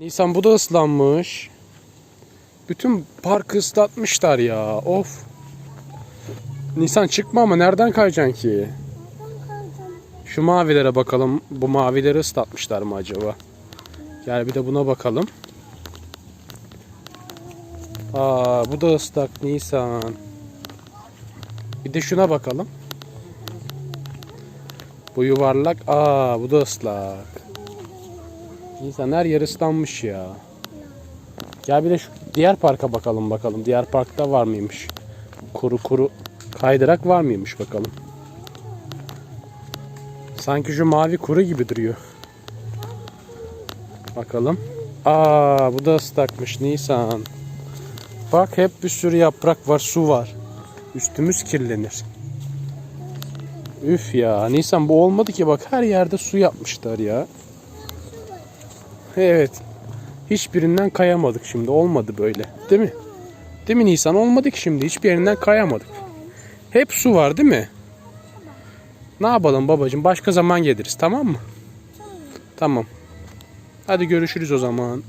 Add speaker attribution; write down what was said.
Speaker 1: Nisan bu da ıslanmış. Bütün parkı ıslatmışlar ya. Of. Nisan çıkma ama nereden kayacaksın ki? Şu mavilere bakalım. Bu mavileri ıslatmışlar mı acaba? Gel bir de buna bakalım. Aa bu da ıslak Nisan. Bir de şuna bakalım. Bu yuvarlak. Aa bu da ıslak. Nisan her yer ıslanmış ya. Gel bir de şu diğer parka bakalım bakalım. Diğer parkta var mıymış? Kuru kuru kaydırak var mıymış bakalım. Sanki şu mavi kuru gibi duruyor. Bakalım. Aa bu da ıslakmış Nisan. Bak hep bir sürü yaprak var, su var. Üstümüz kirlenir. Üf ya Nisan bu olmadı ki bak her yerde su yapmışlar ya. Evet. Hiçbirinden kayamadık şimdi. Olmadı böyle. Değil mi? Değil mi Nisan? Olmadı ki şimdi. Hiçbir yerinden kayamadık. Hep su var değil mi? Ne yapalım babacığım? Başka zaman geliriz tamam mı? Tamam. Hadi görüşürüz o zaman.